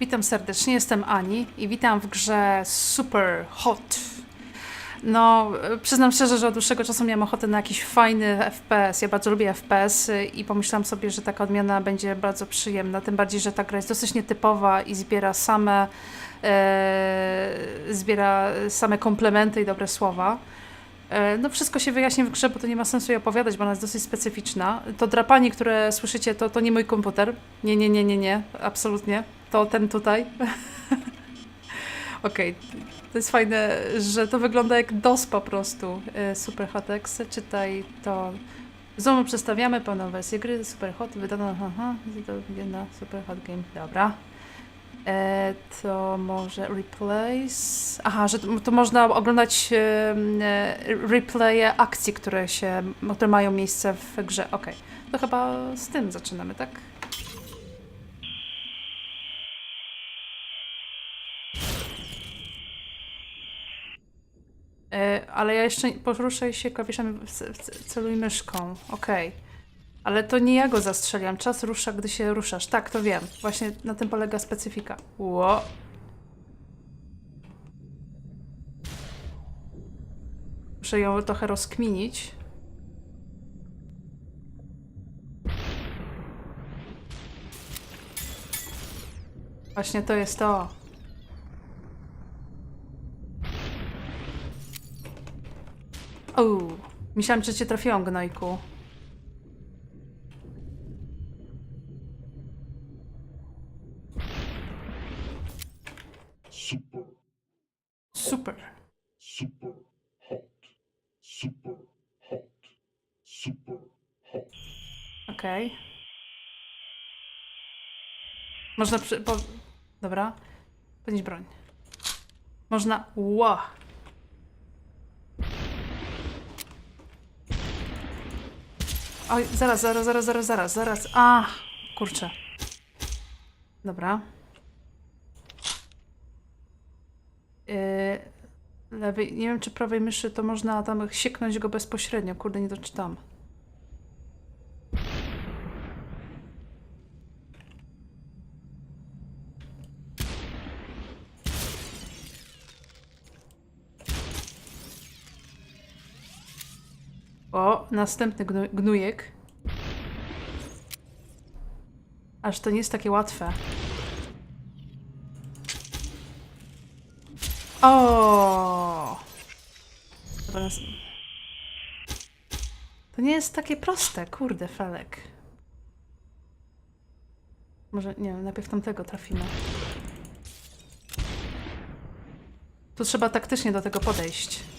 Witam serdecznie, jestem Ani i witam w grze Super Hot. No, przyznam szczerze, że od dłuższego czasu miałam ochotę na jakiś fajny FPS. Ja bardzo lubię FPS i pomyślałam sobie, że taka odmiana będzie bardzo przyjemna. Tym bardziej, że ta gra jest dosyć nietypowa i zbiera same, e, zbiera same komplementy i dobre słowa. E, No wszystko się wyjaśni w grze, bo to nie ma sensu jej opowiadać, bo ona jest dosyć specyficzna. To drapanie, które słyszycie, to, to nie mój komputer. Nie, nie, nie, nie, nie, absolutnie. To ten tutaj. Okej, to jest fajne, że to wygląda jak DOS po prostu. E, Super Hot czytaj to. Znowu przedstawiamy pełną wersję gry Super Hot, wydana aha, na Super Hot Game. Dobra. E, to może replace. Aha, że to, to można oglądać e, replaye akcji, które się, które mają miejsce w grze. Okej. To chyba z tym zaczynamy, tak? Ale ja jeszcze poruszaj się klawiszami celuj myszką. Okej. Ale to nie ja go zastrzeliłam. Czas rusza, gdy się ruszasz. Tak, to wiem. Właśnie na tym polega specyfika. Ło. Muszę ją trochę rozkminić. Właśnie to jest to. O, myślałam, że cię trafiłam, gnojku. super, Super. super hot, super hot, super hot. Okej. Można przy... Po... Dobra. Podnieść broń. Można... Ła! Oj, zaraz, zaraz, zaraz, zaraz, zaraz, zaraz. A, kurczę. Dobra. Yy, nie wiem czy prawej myszy to można tam sieknąć go bezpośrednio. Kurde, nie doczytam. O, następny gnu gnujek. Aż to nie jest takie łatwe. O! To nie jest takie proste, kurde, Felek. Może, nie wiem, najpierw tamtego trafimy. Tu trzeba taktycznie do tego podejść.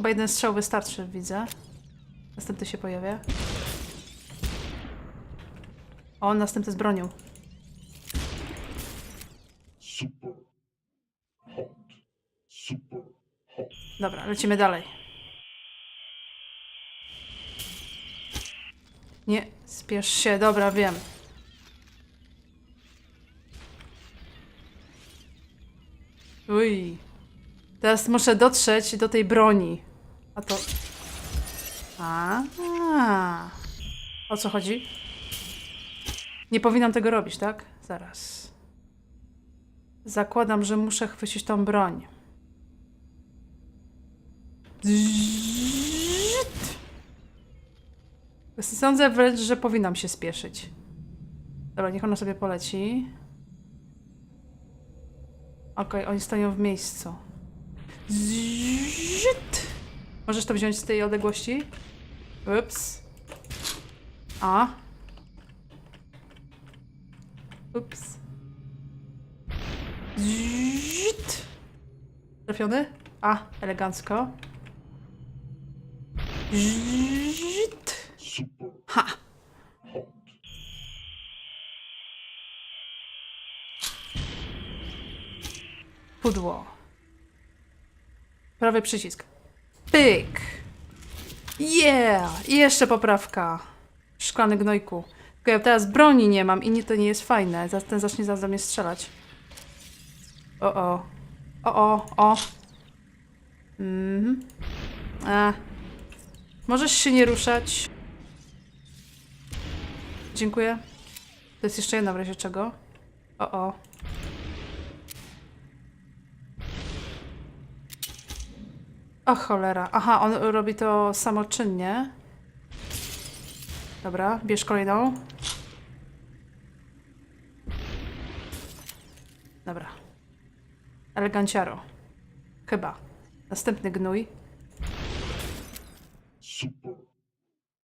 Chyba jeden strzał wystarczy, widzę. Następny się pojawia. O, następny z bronią. super hot, super hot. Dobra, lecimy dalej. Nie, spiesz się, dobra, wiem. Uj. Teraz muszę dotrzeć do tej broni. A to... A. O co chodzi? Nie powinnam tego robić, tak? Zaraz. Zakładam, że muszę chwycić tą broń. Sądzę wręcz, że powinnam się spieszyć. Dobra, niech ona sobie poleci. Okej, oni stoją w miejscu. Zzzt. Możesz to wziąć z tej odległości? Ups. A. Ups. Zzzt. Trafiony? A, elegancko. Zzzt. super Ha! Pudło. Prawy przycisk. Pyk! Yeah! I jeszcze poprawka. Szklany gnojku. Tylko ja teraz broni nie mam i nie, to nie jest fajne. Zaraz Ten zacznie zaraz do mnie strzelać. O, o. O, o, o. Mhm. A. Możesz się nie ruszać. Dziękuję. To jest jeszcze jedna w razie czego. O, o. O cholera. Aha, on robi to samoczynnie. Dobra, bierz kolejną. Dobra. Eleganciaro. Chyba. Następny gnój. super,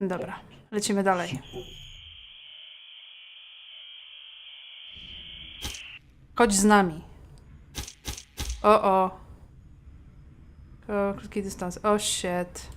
Dobra, lecimy dalej. Chodź z nami. O, o. O, krótki dystans. O, shit.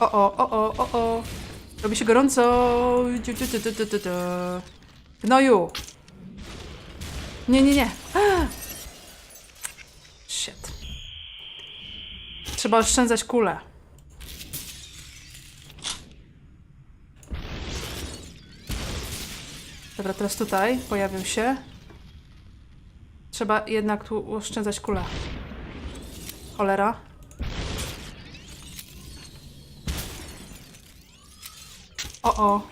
O, o, o, o, o, o. Robi się gorąco. Gnoju. Nie, nie, nie. Shit. Trzeba oszczędzać kulę. Dobra, teraz tutaj pojawią się. Trzeba jednak tu oszczędzać kulę. Cholera. O, o.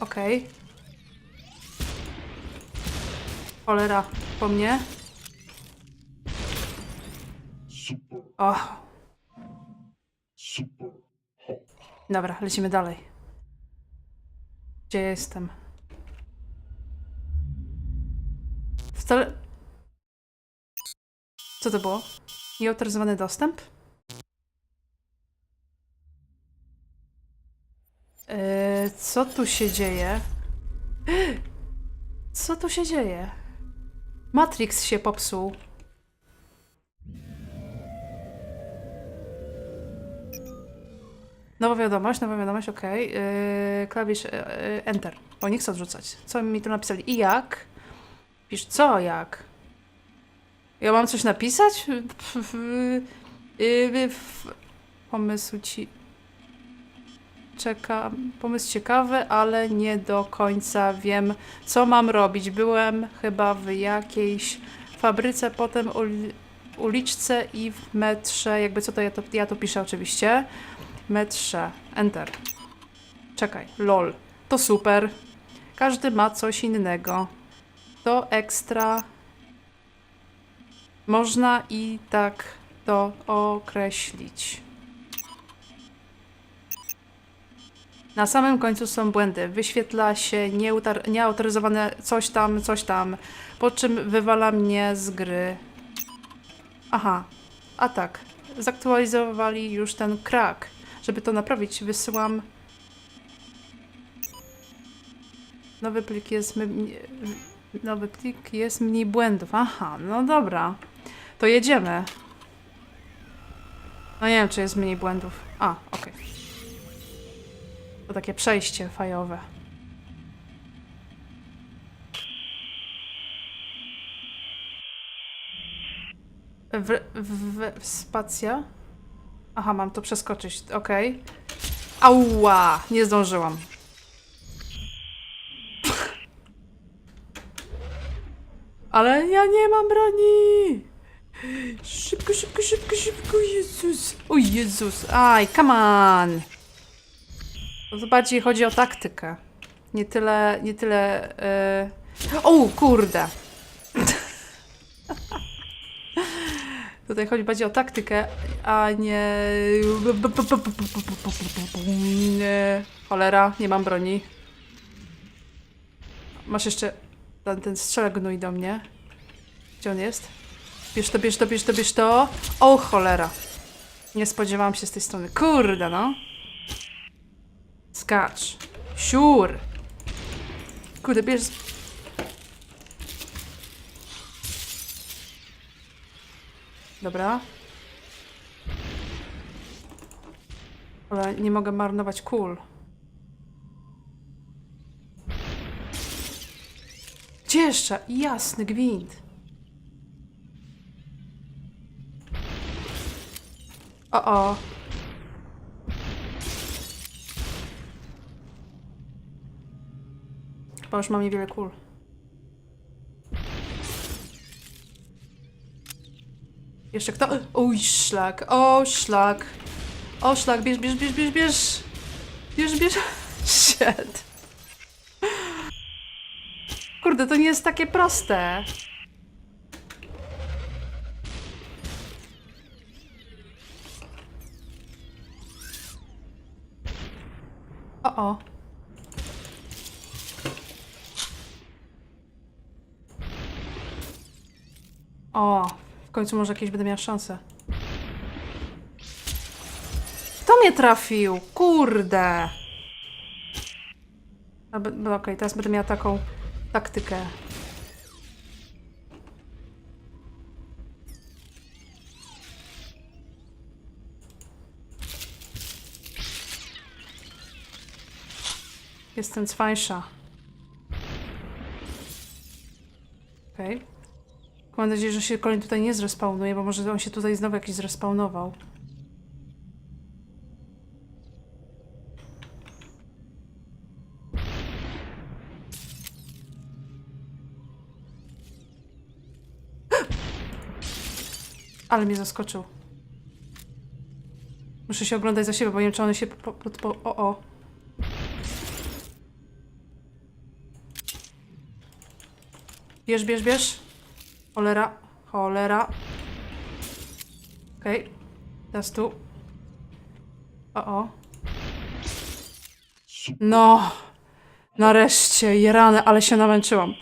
Okej. Cholera, po mnie. O, super, dobra, lecimy dalej. Gdzie ja jestem? Wcale... Co to było? Nieautoryzowany dostęp? Yy, co tu się dzieje? Co tu się dzieje? Matrix się popsuł. Nowa wiadomość, nowa wiadomość, okej. Yy, klawisz yy, yy, Enter, bo nie chcę odrzucać. Co mi tu napisali? I jak? Pisz co, jak? Ja mam coś napisać? Yy, yy, Pomysł ci... Czekam. Pomysł ciekawy, ale nie do końca wiem, co mam robić. Byłem chyba w jakiejś fabryce, potem uli uliczce i w metrze. Jakby co to ja to, ja to piszę oczywiście metrze. Enter. Czekaj, lol. To super. Każdy ma coś innego. To ekstra. Można i tak to określić. Na samym końcu są błędy. Wyświetla się nieautoryzowane coś tam, coś tam, po czym wywala mnie z gry. Aha, a tak. Zaktualizowali już ten krak. Żeby to naprawić, wysyłam. Nowy plik jest. Nowy plik jest mniej błędów. Aha, no dobra. To jedziemy. No nie wiem, czy jest mniej błędów. A, okej. To takie przejście fajowe. W, w, w spacja? Aha, mam to przeskoczyć, okej. Ała! Nie zdążyłam. Ale ja nie mam broni! Szybko, szybko, szybko, szybko, Jezus! O Jezus! Aj, come on! To bardziej chodzi o taktykę. Nie tyle, nie tyle... Yy... O, kurde! Tutaj chodzi bardziej o taktykę, a nie... nie. Cholera, nie mam broni. Masz jeszcze ten, ten strzelek gnój do mnie. Gdzie on jest? Bierz to, bierz to, bierz to, bierz to. O, cholera. Nie spodziewałam się z tej strony. Kurde, no. Skacz. Siur. Kurde, bierz... Dobra. Ale nie mogę marnować kul. Gdzie jeszcze? Jasny gwint. O, o. Chyba już mam niewiele kul. Jeszcze kto? Oj, szlak, o, szlak. O, szlak, bierz, bierz, bierz, bierz, bierz. Bierz, bierz. Shit. Kurde, to nie jest takie proste. O, o. O, końcu może jakieś będę miała szansę. Kto mnie trafił? Kurde. Okej, teraz będę miała taką taktykę. Jestem cwańsza. Okej. Okay. Mam nadzieję, że się kolejny tutaj nie zrespawnuje, bo może on się tutaj znowu jakiś zrespawnował. Ale mnie zaskoczył. Muszę się oglądać za siebie, bo nie wiem, czy one się po... po, po o, o. Bierz, bierz, bierz. Cholera, cholera. Okej. Teraz tu. O, o. No. Nareszcie, jerane, ale się namęczyłam.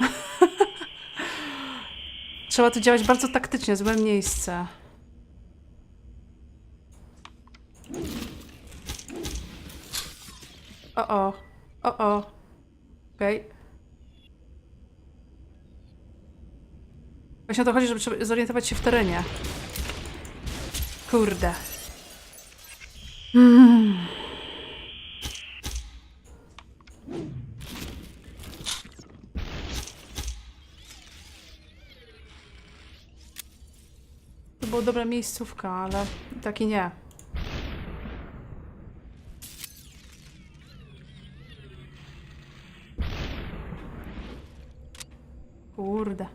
Trzeba tu działać bardzo taktycznie, złe miejsce. O, o. O, o. Okej. Właśnie o to chodzi, żeby zorientować się w terenie. Kurde. Mm. To była dobra miejscówka, ale taki nie. Kurde.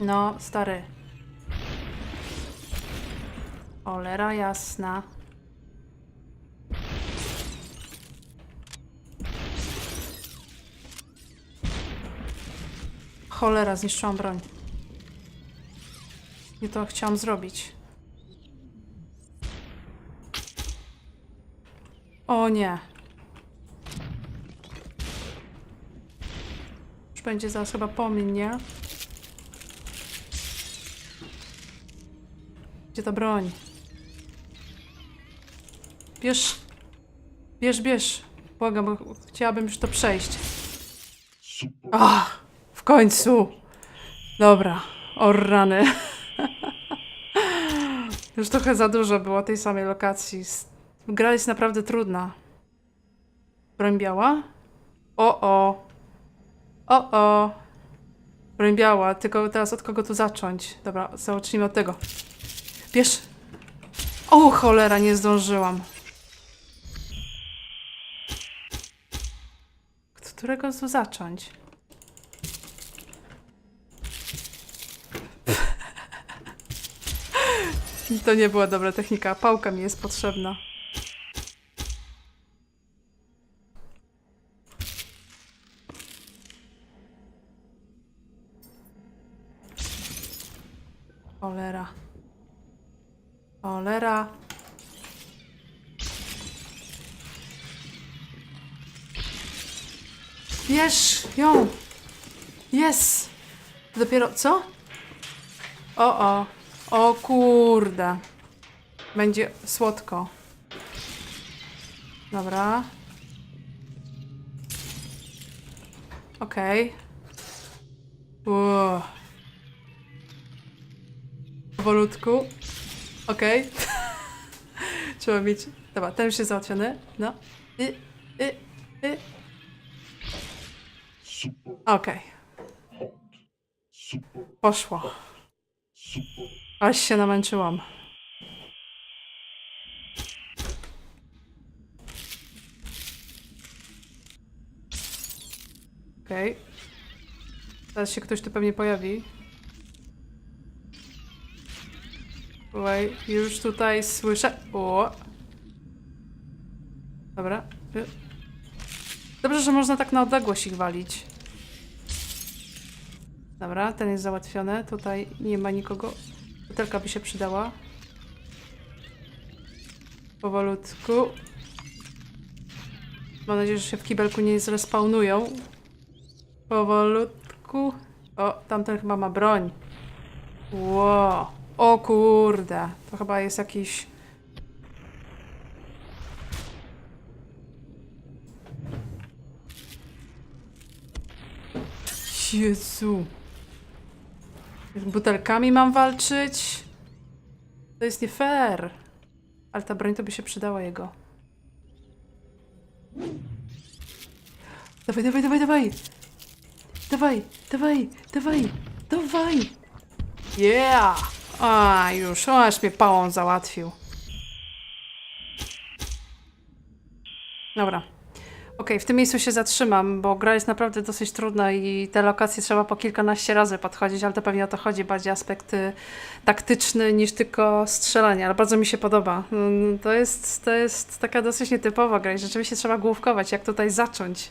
No, stary. Olera jasna. Cholera, zniszczyłam broń. Nie to chciałam zrobić. O nie. Już będzie zaraz chyba po mnie. Gdzie ta broń? Bierz. Bierz, bierz. Błagam, bo chciałabym już to przejść. Ach, w końcu. Dobra, o rany. Już trochę za dużo było tej samej lokacji. Gra jest naprawdę trudna. Broń biała? O, o. O, o. Broń biała, tylko teraz od kogo tu zacząć? Dobra, zacznijmy od tego. Bierz. O, cholera, nie zdążyłam. Którego tu zacząć? To nie była dobra technika. Pałka mi jest potrzebna. Cholera. Cholera. Bierz ją! Jest! Dopiero co? O, o. O kurde. Będzie słodko. Dobra. Okej. Okay. Powolutku. Okej. Trzeba mieć... Dobra, ten już jest załatwiony. No. I, i, i. Okej. Super. Poszło. super, Aż się namęczyłam. Okej. Teraz się ktoś tu pewnie pojawi. Słuchaj, już tutaj słyszę. O! Dobra. Dobrze, że można tak na odległość ich walić. Dobra, ten jest załatwiony. Tutaj nie ma nikogo. Butelka by się przydała. Powolutku. Mam nadzieję, że się w kibelku nie zrespawnują. Powolutku. O, tamten chyba ma broń. Ło. O kurde. To chyba jest jakiś... Jezu. Z butelkami mam walczyć? To jest nie fair. Ale ta broń to by się przydała jego. Dawaj, dawaj, dawaj, dawaj! Dawaj, dawaj, dawaj, dawaj! Yeah! A, już, o, aż mnie pałą załatwił. Dobra. Okej, w tym miejscu się zatrzymam, bo gra jest naprawdę dosyć trudna i te lokacje trzeba po kilkanaście razy podchodzić, ale to pewnie o to chodzi, bardziej aspekt taktyczny niż tylko strzelanie, ale bardzo mi się podoba. Mm, To jest, to jest taka dosyć nietypowa gra i rzeczywiście trzeba główkować, jak tutaj zacząć,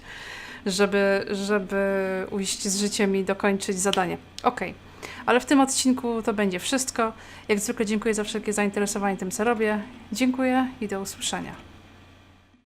żeby, żeby ujść z życiem i dokończyć zadanie. Okej. Ale w tym odcinku to będzie wszystko. Jak zwykle dziękuję za wszelkie zainteresowanie tym, co robię. Dziękuję i do usłyszenia.